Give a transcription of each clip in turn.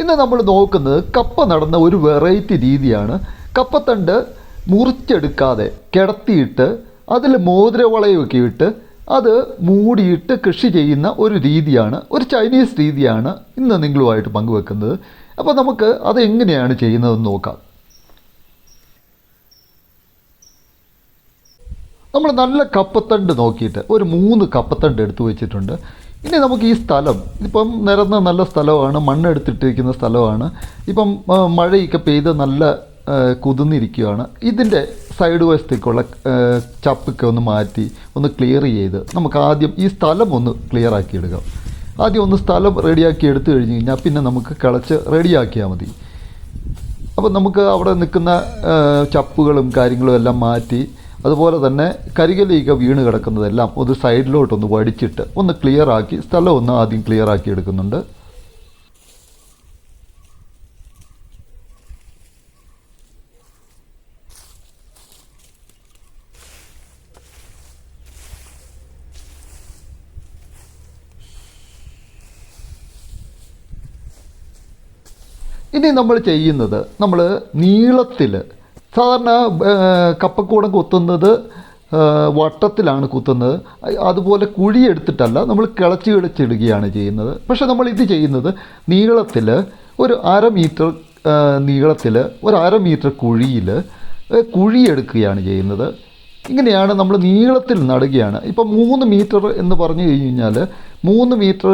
ഇന്ന് നമ്മൾ നോക്കുന്നത് കപ്പ നടന്ന ഒരു വെറൈറ്റി രീതിയാണ്. കപ്പത്തണ്ട് മുറിച്ചെടുക്കാതെ കിടത്തിയിട്ട് അതിൽ മോതിരവളയൊക്കെ ഇട്ട് അത് മൂടിയിട്ട് കൃഷി ചെയ്യുന്ന ഒരു രീതിയാണ് ഒരു ചൈനീസ് രീതിയാണ് ഇന്ന് നിങ്ങളുമായിട്ട് പങ്കുവെക്കുന്നത്. അപ്പോൾ നമുക്ക് അത് എങ്ങനെയാണ് ചെയ്യുന്നതെന്ന് നോക്കാം. നമ്മൾ നല്ല കപ്പത്തണ്ട് നോക്കിയിട്ട് ഒരു മൂന്ന് കപ്പത്തണ്ട് എടുത്തു വെച്ചിട്ടുണ്ട്. ഇനി നമുക്ക് ഈ സ്ഥലം ഇപ്പം നിരന്ന നല്ല സ്ഥലമാണ് മണ്ണെടുത്തിട്ടിരിക്കുന്ന സ്ഥലമാണ്. ഇപ്പം മഴയൊക്കെ പെയ്ത് നല്ല കുതിർന്നിരിക്കുകയാണ്. ഇതിന്റെ സൈഡ് വശത്തേക്കുള്ള ചപ്പൊക്കെ ഒന്ന് മാറ്റി ഒന്ന് ക്ലിയർ ചെയ്ത് നമുക്ക് ആദ്യം ഈ സ്ഥലം ഒന്ന് ക്ലിയർ ആക്കി എടുക്കാം. ആദ്യം ഒന്ന് സ്ഥലം റെഡിയാക്കി എടുത്തു കഴിഞ്ഞ് കഴിഞ്ഞാൽ പിന്നെ നമുക്ക് കിളച്ച് റെഡിയാക്കിയാൽ മതി. അപ്പം നമുക്ക് അവിടെ നിൽക്കുന്ന ചപ്പുകളും കാര്യങ്ങളും എല്ലാം മാറ്റി അതുപോലെ തന്നെ കരികലീക വീണ് കിടക്കുന്നതെല്ലാം ഒരു സൈഡിലോട്ടൊന്ന് വടിച്ചിട്ട് ഒന്ന് ക്ലിയർ ആക്കി സ്ഥലം ഒന്ന് ആദ്യം ക്ലിയർ ആക്കി എടുക്കുന്നുണ്ട്. ഇനി നമ്മൾ ചെയ്യുന്നത് നമ്മൾ നീളത്തിൽ സാധാരണ കപ്പക്കൂടം കുത്തുന്നത് വട്ടത്തിലാണ് കുത്തുന്നത്. അതുപോലെ കുഴി എടുത്തിട്ടല്ല നമ്മൾ കിളച്ച് കിളച്ചിടുകയാണ് ചെയ്യുന്നത്. പക്ഷേ നമ്മൾ ഇത് ചെയ്യുന്നത് നീളത്തിൽ ഒരു അര മീറ്റർ നീളത്തിൽ ഒരു അര മീറ്റർ കുഴിയിൽ കുഴി എടുക്കുകയാണ് ചെയ്യുന്നത്. ഇങ്ങനെയാണ് നമ്മൾ നീളത്തിൽ നടുകയാണ്. ഇപ്പം മൂന്ന് മീറ്റർ എന്ന് പറഞ്ഞു കഴിഞ്ഞാൽ മൂന്ന് മീറ്റർ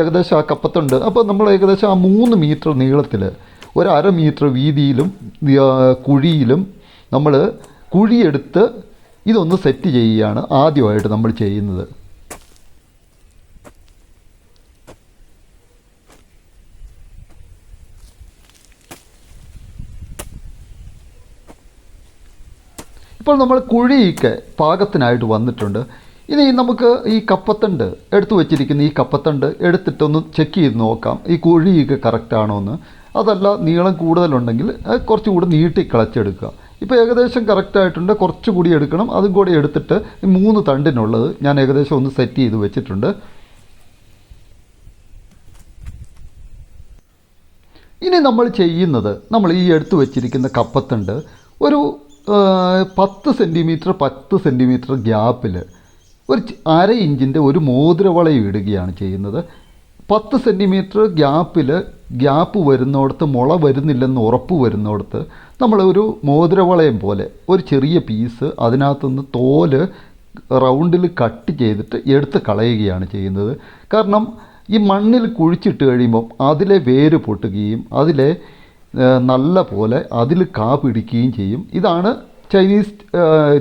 ഏകദേശം ആ കപ്പത്തുണ്ട്. അപ്പോൾ നമ്മൾ ഏകദേശം ആ മൂന്ന് മീറ്റർ നീളത്തിൽ ഒരു അര മീറ്റർ വീതിയിലും കുഴിയിലും നമ്മൾ കുഴിയെടുത്ത് ഇതൊന്ന് സെറ്റ് ചെയ്യുകയാണ് ആദ്യമായിട്ട് നമ്മൾ ചെയ്യുന്നത്. ഇപ്പോൾ നമ്മൾ കുഴിയൊക്കെ പാകത്തിനായിട്ട് വന്നിട്ടുണ്ട്. ഇനി നമുക്ക് ഈ കപ്പത്തണ്ട് എടുത്തു വച്ചിരിക്കുന്ന ഈ കപ്പത്തണ്ട് എടുത്തിട്ടൊന്ന് ചെക്ക് ചെയ്ത് നോക്കാം. ഈ കുഴിയൊക്കെ കറക്റ്റാണോ എന്ന് അതല്ല നീളം കൂടുതലുണ്ടെങ്കിൽ അത് കുറച്ചുകൂടി നീട്ടി കിളച്ചെടുക്കുക. ഇപ്പോൾ ഏകദേശം കറക്റ്റായിട്ടുണ്ട് കുറച്ചുകൂടി എടുക്കണം. അതും കൂടി എടുത്തിട്ട് ഈ മൂന്ന് തണ്ടിനുള്ളത് ഞാൻ ഏകദേശം ഒന്ന് സെറ്റ് ചെയ്ത് വെച്ചിട്ടുണ്ട്. ഇനി നമ്മൾ ചെയ്യുന്നത് നമ്മൾ ഈ എടുത്തു വെച്ചിരിക്കുന്ന കപ്പത്തുണ്ട് ഒരു പത്ത് സെന്റിമീറ്റർ പത്ത് സെന്റിമീറ്റർ ഗ്യാപ്പിൽ ഒരു അര ഇഞ്ചിന്റെ ഒരു മോതിരവളയം ഇടുകയാണ് ചെയ്യുന്നത്. പത്ത് സെന്റിമീറ്റർ ഗ്യാപ്പിൽ ഗ്യാപ്പ് വരുന്നിടത്ത് മുള വരുന്നില്ലെന്ന് ഉറപ്പ് വരുന്നിടത്ത് നമ്മൾ ഒരു മോതിരവളയം പോലെ ഒരു ചെറിയ പീസ് അതിനകത്തുനിന്ന് തോൽ റൗണ്ടിൽ കട്ട് ചെയ്തിട്ട് എടുത്ത് കളയുകയാണ് ചെയ്യുന്നത്. കാരണം ഈ മണ്ണിൽ കുഴിച്ചിട്ട് കഴിയുമ്പം അതിലെ വേര് പൊട്ടുകയും അതിലെ നല്ല പോലെ അതിൽ കാ പിടിക്കുകയും ചെയ്യും. ഇതാണ് ചൈനീസ്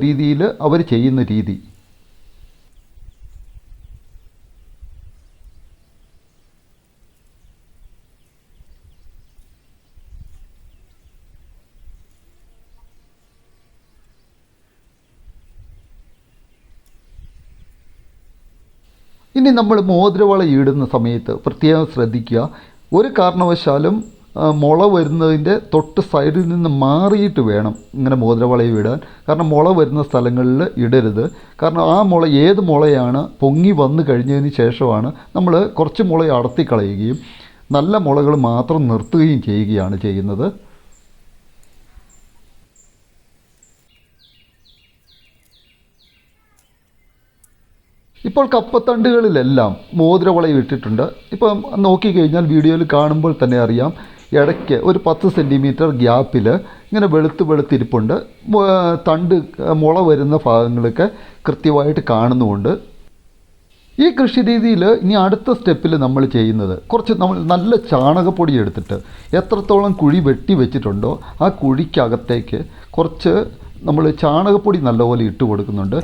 രീതിയിൽ അവർ ചെയ്യുന്ന രീതി. ഇനി നമ്മൾ മോതിരവള ഇടുന്ന സമയത്ത് പ്രത്യേകം ശ്രദ്ധിക്കുക. ഒരു കാരണവശാലും മുള വരുന്നതിന്റെ തൊട്ട് സൈഡിൽ നിന്ന് മാറിയിട്ട് വേണം ഇങ്ങനെ മോതിരവളയം ഇടാൻ. കാരണം മുള വരുന്ന സ്ഥലങ്ങളിൽ ഇടരുത്. കാരണം ആ മുള ഏത് മുളയാണ് പൊങ്ങി വന്നു കഴിഞ്ഞതിന് ശേഷമാണ് നമ്മൾ കുറച്ച് മുള കളയുകയും നല്ല മുളകൾ മാത്രം നിർത്തുകയും ചെയ്യുകയാണ് ചെയ്യുന്നത്. ഇപ്പോൾ കപ്പത്തണ്ടുകളിലെല്ലാം മോതിരവളയം ഇട്ടിട്ടുണ്ട്. ഇപ്പം നോക്കിക്കഴിഞ്ഞാൽ വീഡിയോയിൽ കാണുമ്പോൾ തന്നെ അറിയാം. ഇടയ്ക്ക് ഒരു പത്ത് സെന്റിമീറ്റർ ഗ്യാപ്പിൽ ഇങ്ങനെ വെളുത്ത് വെളുത്തിരിപ്പുണ്ട്. തണ്ട് മുള വരുന്ന ഭാഗങ്ങളൊക്കെ കൃത്യമായിട്ട് കാണുന്നുമുണ്ട്. ഈ കൃഷി രീതിയിൽ ഇനി അടുത്ത സ്റ്റെപ്പിൽ നമ്മൾ ചെയ്യുന്നത് കുറച്ച് നമ്മൾ നല്ല ചാണകപ്പൊടി എടുത്തിട്ട് എത്രത്തോളം കുഴി വെട്ടി വെച്ചിട്ടുണ്ടോ ആ കുഴിക്കകത്തേക്ക് കുറച്ച് നമ്മൾ ചാണകപ്പൊടി നല്ലപോലെ ഇട്ട് കൊടുക്കുന്നുണ്ട്.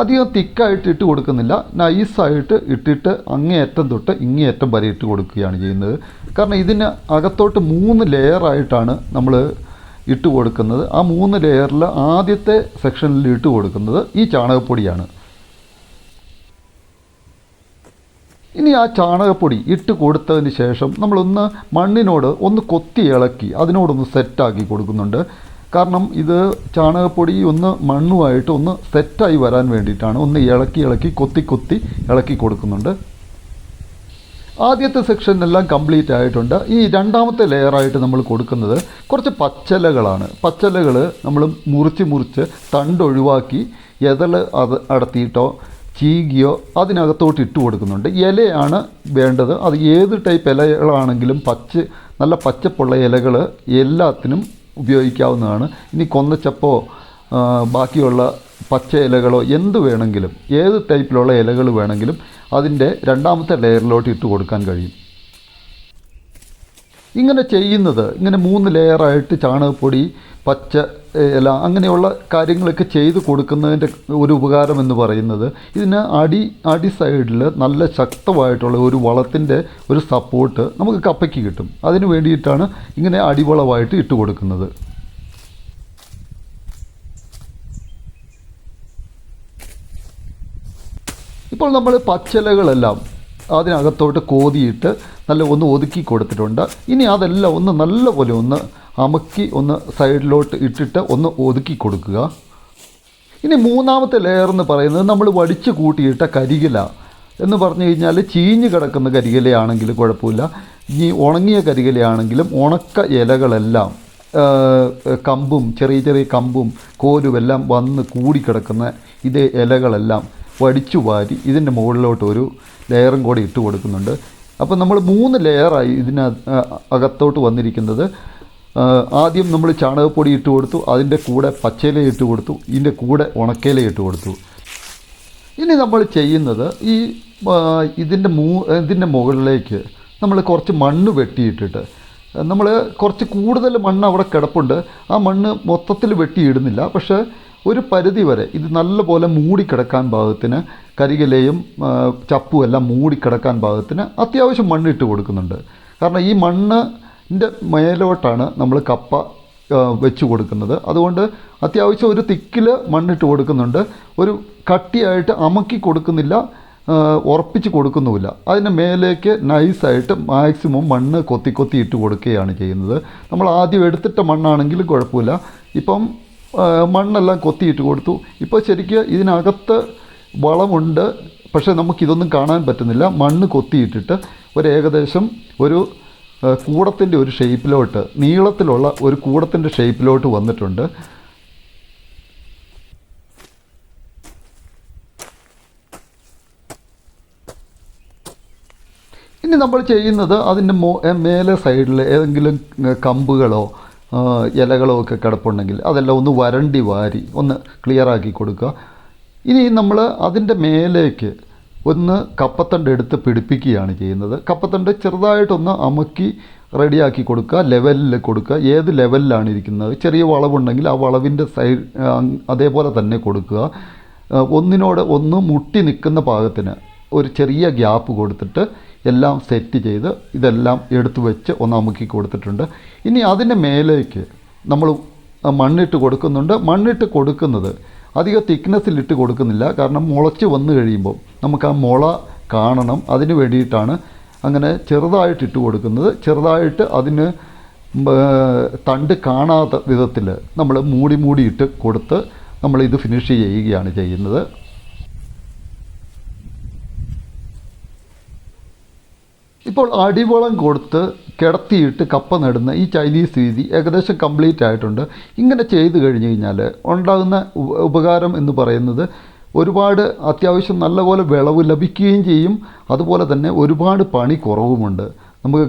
അധികം തിക്കായിട്ട് ഇട്ട് കൊടുക്കുന്നില്ല. നൈസായിട്ട് ഇട്ടിട്ട് അങ്ങേയറ്റം തൊട്ട് ഇങ്ങേയറ്റം വരെ ഇട്ട് കൊടുക്കുകയാണ് ചെയ്യുന്നത്. കാരണം ഇതിന് അകത്തോട്ട് മൂന്ന് ലെയറായിട്ടാണ് നമ്മൾ ഇട്ട് കൊടുക്കുന്നത്. ആ മൂന്ന് ലെയറിൽ ആദ്യത്തെ സെക്ഷനിൽ ഇട്ട് കൊടുക്കുന്നത് ഈ ചാണകപ്പൊടിയാണ്. ഇനി ആ ചാണകപ്പൊടി ഇട്ട് കൊടുത്തതിന് ശേഷം നമ്മളൊന്ന് മണ്ണിനോട് ഒന്ന് കൊത്തി ഇളക്കി അതിനോടൊന്ന് സെറ്റാക്കി കൊടുക്കുന്നുണ്ട്. കാരണം ഇത് ചാണകപ്പൊടി ഒന്ന് മണ്ണുമായിട്ട് ഒന്ന് സെറ്റായി വരാൻ വേണ്ടിയിട്ടാണ് ഒന്ന് ഇളക്കി ഇളക്കി കൊത്തി കൊത്തി ഇളക്കി കൊടുക്കുന്നുണ്ട്. ആദ്യത്തെ സെക്ഷൻ എല്ലാം കംപ്ലീറ്റ് ആയിട്ടുണ്ട്. ഈ രണ്ടാമത്തെ ലെയറായിട്ട് നമ്മൾ കൊടുക്കുന്നത് കുറച്ച് പച്ചലകളാണ്. പച്ചലകൾ നമ്മൾ മുറിച്ച് മുറിച്ച് തണ്ടൊഴിവാക്കി എതൾ അത് അടത്തിയിട്ടോ ചീകിയോ അതിനകത്തോട്ട് ഇട്ട് കൊടുക്കുന്നുണ്ട്. ഇലയാണ് വേണ്ടത്. അത് ഏത് ടൈപ്പ് ഇലകളാണെങ്കിലും പച്ച നല്ല പച്ചപ്പുള്ള ഇലകൾ എല്ലാത്തിനും ഉപയോഗിക്കാവുന്നതാണ്. ഇനി കൊന്നച്ചപ്പോ ബാക്കിയുള്ള പച്ച ഇലകളോ എന്ത് വേണമെങ്കിലും ഏത് ടൈപ്പിലുള്ള ഇലകൾ വേണമെങ്കിലും അതിന്റെ രണ്ടാമത്തെ ലെയറിലോട്ട് ഇട്ട് കൊടുക്കാൻ കഴിയും. ഇങ്ങനെ ചെയ്യുന്നത് ഇങ്ങനെ മൂന്ന് ലെയറായിട്ട് ചാണകപ്പൊടി പച്ച ഇല അങ്ങനെയുള്ള കാര്യങ്ങളൊക്കെ ചെയ്ത് കൊടുക്കുന്നതിന്റെ ഒരു ഉപകാരം എന്ന് പറയുന്നത് ഇതിന് അടി അടി സൈഡിൽ നല്ല ശക്തമായിട്ടുള്ള ഒരു വളത്തിന്റെ ഒരു സപ്പോർട്ട് നമുക്ക് കപ്പയ്ക്ക് കിട്ടും. അതിന് വേണ്ടിയിട്ടാണ് ഇങ്ങനെ അടിവളമായിട്ട് ഇട്ട് കൊടുക്കുന്നത്. ഇപ്പോൾ നമ്മൾ പച്ചിലകളെല്ലാം അതിനകത്തോട്ട് കോതിയിട്ട് നല്ല ഒന്ന് ഒതുക്കി കൊടുത്തിട്ടുണ്ട്. ഇനി അതെല്ലാം ഒന്ന് നല്ലപോലെ ഒന്ന് അമക്കി ഒന്ന് സൈഡിലോട്ട് ഇട്ടിട്ട് ഒന്ന് ഒതുക്കി കൊടുക്കുക. ഇനി മൂന്നാമത്തെ ലെയർ എന്ന് പറയുന്നത് നമ്മൾ വടിച്ചു കൂട്ടിയിട്ട കരികില എന്ന് പറഞ്ഞു കഴിഞ്ഞാൽ ചീഞ്ഞ് കിടക്കുന്ന കരികിലയാണെങ്കിൽ കുഴപ്പമില്ല. ഇനി ഉണങ്ങിയ കരികിലയാണെങ്കിലും ഉണക്ക ഇലകളെല്ലാം കമ്പും ചെറിയ ചെറിയ കമ്പും കോലുമെല്ലാം വന്ന് കൂടിക്കിടക്കുന്ന ഇതേ ഇലകളെല്ലാം വടിച്ചു വാരി ഇതിന്റെ മുകളിലോട്ട് ഒരു ലെയറും കൂടി ഇട്ട് കൊടുക്കുന്നുണ്ട്. അപ്പോൾ നമ്മൾ മൂന്ന് ലെയറായി ഇതിന് അകത്തോട്ട് വന്നിരിക്കുന്നത്. ആദ്യം നമ്മൾ ചാണകപ്പൊടി ഇട്ട് കൊടുത്തു അതിന്റെ കൂടെ പച്ചയില ഇട്ട് കൊടുത്തു ഇതിന്റെ കൂടെ ഉണക്കയില ഇട്ട് കൊടുത്തു. ഇനി നമ്മൾ ചെയ്യുന്നത് ഈ ഇതിന്റെ മൂ ഇതിന്റെ മുകളിലേക്ക് നമ്മൾ കുറച്ച് മണ്ണ് വെട്ടിയിട്ടിട്ട് നമ്മൾ കുറച്ച് കൂടുതൽ മണ്ണ് അവിടെ കിടപ്പുണ്ട്. ആ മണ്ണ് മൊത്തത്തിൽ വെട്ടിയിടുന്നില്ല. പക്ഷേ ഒരു പരിധി വരെ ഇത് നല്ലപോലെ മൂടിക്കിടക്കാൻ പാകത്തിന് കരികിലയും ചപ്പും എല്ലാം മൂടിക്കിടക്കാൻ പാകത്തിന് അത്യാവശ്യം മണ്ണിട്ട് കൊടുക്കുന്നുണ്ട്. കാരണം ഈ മണ്ണിന്റെ മേലോട്ടാണ് നമ്മൾ കപ്പ വെച്ച് കൊടുക്കുന്നത്. അതുകൊണ്ട് അത്യാവശ്യം ഒരു തിക്കിൽ മണ്ണിട്ട് കൊടുക്കുന്നുണ്ട്. ഒരു കട്ടിയായിട്ട് അമക്കി കൊടുക്കുന്നില്ല ഉറപ്പിച്ച് കൊടുക്കുന്നുമില്ല. അതിന് മേലേക്ക് നൈസായിട്ട് മാക്സിമം മണ്ണ് കൊത്തി കൊത്തി ഇട്ട് കൊടുക്കുകയാണ് ചെയ്യുന്നത്. നമ്മൾ ആദ്യം എടുത്തിട്ട മണ്ണാണെങ്കിലും കുഴപ്പമില്ല. ഇപ്പം മണ്ണെല്ലാം കൊത്തിയിട്ട് കൊടുത്തു. ഇപ്പോൾ ശരിക്കും ഇതിനകത്ത് വളമുണ്ട്. പക്ഷേ നമുക്കിതൊന്നും കാണാൻ പറ്റുന്നില്ല. മണ്ണ് കൊത്തിയിട്ടിട്ട് ഒരു ഏകദേശം ഒരു കൂടത്തിന്റെ ഒരു ഷേപ്പിലോട്ട് നീളത്തിലുള്ള ഒരു കൂടത്തിന്റെ ഷേപ്പിലോട്ട് വന്നിട്ടുണ്ട്. ഇനി നമ്മൾ ചെയ്യുന്നത് അതിന്റെ മോ മേലെ സൈഡിൽ ഏതെങ്കിലും കമ്പുകളോ ഇലകളോ ഒക്കെ കിടപ്പുണ്ടെങ്കിൽ അതെല്ലാം ഒന്ന് വരണ്ടി വാരി ഒന്ന് ക്ലിയർ ആക്കി കൊടുക്കുക. ഇനി നമ്മൾ അതിന്റെ മേലേക്ക് ഒന്ന് കപ്പത്തണ്ട് എടുത്ത് പിടിപ്പിക്കുകയാണ് ചെയ്യുന്നത്. കപ്പത്തണ്ട് ചെറുതായിട്ടൊന്ന് അമുക്കി റെഡിയാക്കി കൊടുക്കുക ലെവലിൽ കൊടുക്കുക. ഏത് ലെവലിലാണ് ഇരിക്കുന്നത്? ചെറിയ വളവുണ്ടെങ്കിൽ ആ വളവിന്റെ സൈഡ് അതേപോലെ തന്നെ കൊടുക്കുക. ഒന്നിനോട് ഒന്ന് മുട്ടി നിൽക്കുന്ന പാകത്തിന് ഒരു ചെറിയ ഗ്യാപ്പ് കൊടുത്തിട്ട് എല്ലാം സെറ്റ് ചെയ്ത് ഇതെല്ലാം എടുത്തു വെച്ച് ഒന്ന് അമുക്കി കൊടുത്തിട്ടുണ്ട്. ഇനി അതിന്റെ മേലേക്ക് നമ്മൾ മണ്ണിട്ട് കൊടുക്കുന്നുണ്ട്. മണ്ണിട്ട് കൊടുക്കുന്നത് അധികം തിക്നെസ്സിലിട്ട് കൊടുക്കുന്നില്ല. കാരണം മുളച്ച് വന്നു കഴിയുമ്പോൾ നമുക്ക് ആ മുള കാണണം. അതിന് വേണ്ടിയിട്ടാണ് അങ്ങനെ ചെറുതായിട്ട് ഇട്ട് കൊടുക്കുന്നത്. ചെറുതായിട്ട് അതിന് തണ്ട് കാണാത്ത വിധത്തിൽ നമ്മൾ മൂടി മൂടി ഇട്ട് കൊടുത്ത് നമ്മൾ ഇത് ഫിനിഷ് ചെയ്യുകയാണ് ചെയ്യുന്നത്. ഇപ്പോൾ അടിവളം കൊടുത്ത് കിടത്തിയിട്ട് കപ്പ നടുന്ന ഈ ചൈനീസ് രീതി ഏകദേശം കംപ്ലീറ്റ് ആയിട്ടുണ്ട്. ഇങ്ങനെ ചെയ്തു കഴിഞ്ഞ് കഴിഞ്ഞാൽ ഉണ്ടാകുന്ന ഉപകാരം എന്ന് പറയുന്നത് ഒരുപാട് അത്യാവശ്യം നല്ലപോലെ വിളവ് ലഭിക്കുകയും ചെയ്യും. അതുപോലെ തന്നെ ഒരുപാട് പണി കുറവുമുണ്ട്. നമുക്ക്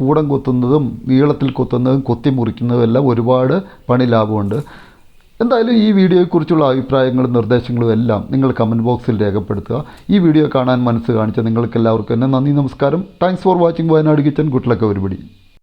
കൂടം കൊത്തുന്നതും നീളത്തിൽ കൊത്തുന്നതും കൊത്തി മുറിക്കുന്നതും എല്ലാം ഒരുപാട് പണി ലാഭമുണ്ട്. എന്തായാലും ഈ വീഡിയോയെക്കുറിച്ചുള്ള അഭിപ്രായങ്ങളും നിർദ്ദേശങ്ങളും എല്ലാം നിങ്ങൾ കമന്റ് ബോക്സിൽ രേഖപ്പെടുത്തുക. ഈ വീഡിയോ കാണാൻ മനസ്സ് കാണിച്ച നിങ്ങൾക്കെല്ലാവർക്കും എന്നെ നന്ദി നമസ്കാരം. Thanks for watching Wayanad kitchen good luck ഒരുപടി